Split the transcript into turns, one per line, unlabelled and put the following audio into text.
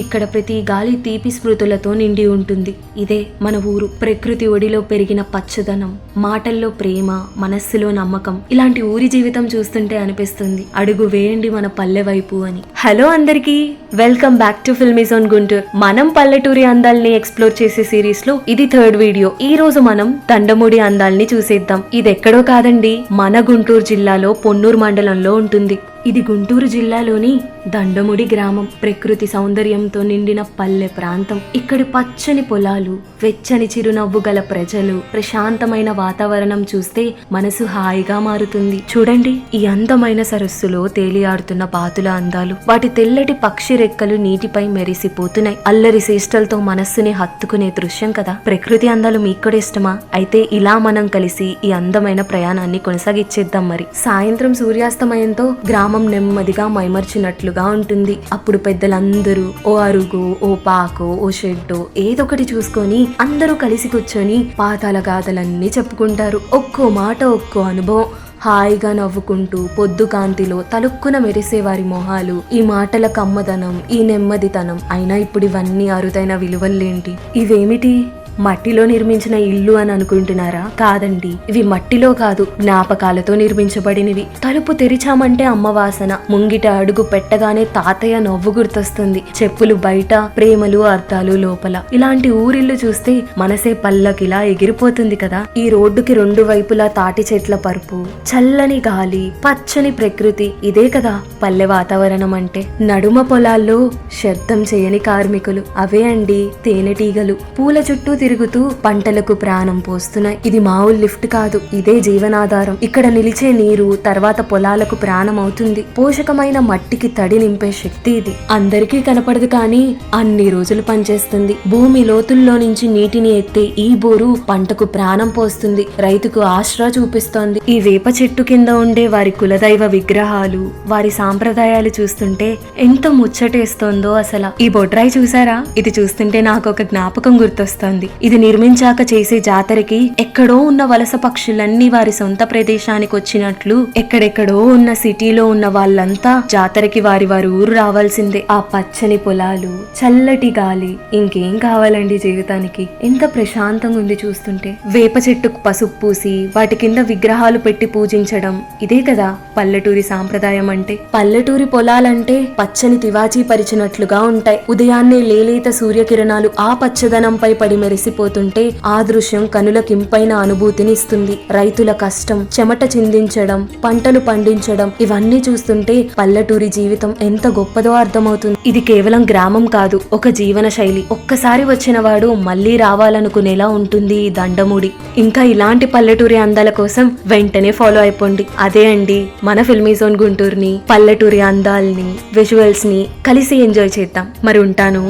ఇక్కడ ప్రతి గాలి తీపి స్మృతులతో నిండి ఉంటుంది. ఇదే మన ఊరు. ప్రకృతి ఒడిలో పెరిగిన పచ్చదనం మాటల్లో ప్రేమ మనస్సులో నమ్మకం ఇలాంటి ఊరి జీవితం చూస్తుంటే అనిపిస్తుంది. అడుగు వేయండి మన పల్లె వైపు అని. హలో అందరికీ welcome back to Filmizone Guntur. మనం పల్లెటూరి అందాల్ని ఎక్స్ప్లోర్ చేసే సిరీస్లో ఇది థర్డ్ వీడియో. ఈ రోజు మనం దండముడి అందాల్ని చూసేద్దాం. ఇది ఎక్కడో కాదండి మన గుంటూరు జిల్లాలో పొన్నూరు మండలంలో ఉంటుంది. ఇది గుంటూరు జిల్లాలోని దండముడి గ్రామం. ప్రకృతి సౌందర్యంతో నిండిన పల్లె ప్రాంతం. ఇక్కడి పచ్చని పొలాలు వెచ్చని చిరునవ్వు గల ప్రజలు ప్రశాంతమైన వాతావరణం చూస్తే మనసు హాయిగా మారుతుంది. చూడండి ఈ అందమైన సరస్సులో తేలియాడుతున్న బాతుల అందాలు. వాటి తెల్లటి పక్షి రెక్కలు నీటిపై మెరిసిపోతున్నాయి. అల్లరి చేష్టలతో మనస్సుని హత్తుకునే దృశ్యం కదా. ప్రకృతి అందాలు మీకు కూడా ఇష్టమా? అయితే ఇలా మనం కలిసి ఈ అందమైన ప్రయాణాన్ని కొనసాగిచ్చేద్దాం మరి. సాయంత్రం సూర్యాస్తమయంతో గ్రామం నెమ్మదిగా మైమర్చినట్లుగా ఉంటుంది. అప్పుడు పెద్దలందరూ ఓ అరుగు ఓ పాకో ఓ షెడ్డో ఏదొకటి చూసుకొని అందరూ కలిసి కూర్చొని పాతాల గాథలన్నీ చెప్పుకుంటారు. ఒక్కో మాట ఒక్కో అనుభవం. హాయిగా నవ్వుకుంటూ పొద్దు కాంతిలో తలుక్కున మెరిసే వారి మొహాలు ఈ మాటల కమ్మదనం ఈ నెమ్మదితనం అయినా ఇప్పుడు ఇవన్నీ అరుదైన విలువలేంటి ఇవేమిటి? మట్టిలో నిర్మించిన ఇల్లు అని అనుకుంటున్నారా? కాదండి. ఇవి మట్టిలో కాదు జ్ఞాపకాలతో నిర్మించబడినవి. తలుపు తెరిచామంటే అమ్మ వాసన. ముంగిట అడుగు పెట్టగానే తాతయ్య నవ్వు గుర్తొస్తుంది. చెప్పులు బయట ప్రేమలు అర్థాలు లోపల. ఇలాంటి ఊరిల్లు చూస్తే మనసే పల్లకిలా ఎగిరిపోతుంది కదా. ఈ రోడ్డుకి రెండు వైపులా తాటి చెట్ల పరుపు చల్లని గాలి పచ్చని ప్రకృతి. ఇదే కదా పల్లె వాతావరణం అంటే. నడుమ పొలాల్లో శబ్దం చేయని కార్మికులు. అవే అండి తేనెటీగలు. పూల చుట్టూ తిరుగుతూ పంటలకు ప్రాణం పోస్తున్నాయి ఇది మామూలు లిఫ్ట్ కాదు ఇదే జీవనాధారం. ఇక్కడ నిలిచే నీరు తర్వాత పొలాలకు ప్రాణం అవుతుంది పోషకమైన మట్టికి తడి నింపే శక్తి ఇది. అందరికీ కనపడదు కానీ అన్ని రోజులు పనిచేస్తుంది. భూమి లోతుల్లో నుంచి నీటిని ఎత్తే ఈ బోరు పంటకు ప్రాణం పోస్తుంది. రైతుకు ఆశ్రా చూపిస్తోంది. ఈ వేప చెట్టు కింద ఉండే వారి కులదైవ విగ్రహాలు వారి సాంప్రదాయాలు చూస్తుంటే ఎంత ముచ్చటేస్తోందో అసలు. ఈ బొడ్రాయి చూసారా? ఇది చూస్తుంటే నాకు ఒక జ్ఞాపకం గుర్తొస్తోంది. ఇది నిర్మించాక చేసే జాతరకి ఎక్కడో ఉన్న వలస పక్షులన్నీ వారి సొంత ప్రదేశానికి వచ్చినట్లు ఎక్కడెక్కడో ఉన్న సిటీలో ఉన్న వాళ్ళంతా జాతరకి వారి వారి ఊరు రావాల్సిందే. ఆ పచ్చని పొలాలు చల్లటి గాలి ఇంకేం కావాలండి జీవితానికి? ఎంత ప్రశాంతంగా ఉంది చూస్తుంటే. వేప చెట్టుకు పసుపు పూసి వాటి కింద విగ్రహాలు పెట్టి పూజించడం ఇదే కదా పల్లెటూరి సాంప్రదాయం అంటే. పల్లెటూరి పొలాలంటే పచ్చని తివాచీ పరిచినట్లుగా ఉంటాయి. ఉదయాన్నే లేలేత సూర్యకిరణాలు ఆ పచ్చదనంపై పడి మెరిసిపోతుంటే ఆ దృశ్యం కనులకింపైన అనుభూతిని ఇస్తుంది. రైతుల కష్టం చెమట చిందించడం పంటలు పండించడం ఇవన్నీ చూస్తుంటే పల్లెటూరి జీవితం ఎంత గొప్పదో అర్థమవుతుంది. ఇది కేవలం గ్రామం కాదు ఒక జీవన శైలి ఒక్కసారి వచ్చిన వాడు మళ్ళీ రావాలనుకునేలా ఉంటుంది ఈ దండముడి. ఇంకా ఇలాంటి పల్లెటూరి అందాల కోసం వెంటనే ఫాలో అయిపోండి. అదే అండి మన ఫిల్మీ జోన్ గుంటూరుని పల్లెటూరి అందాల్ని విజువల్స్ని కలిసి ఎంజాయ్ చేద్దాం. మరి ఉంటాను.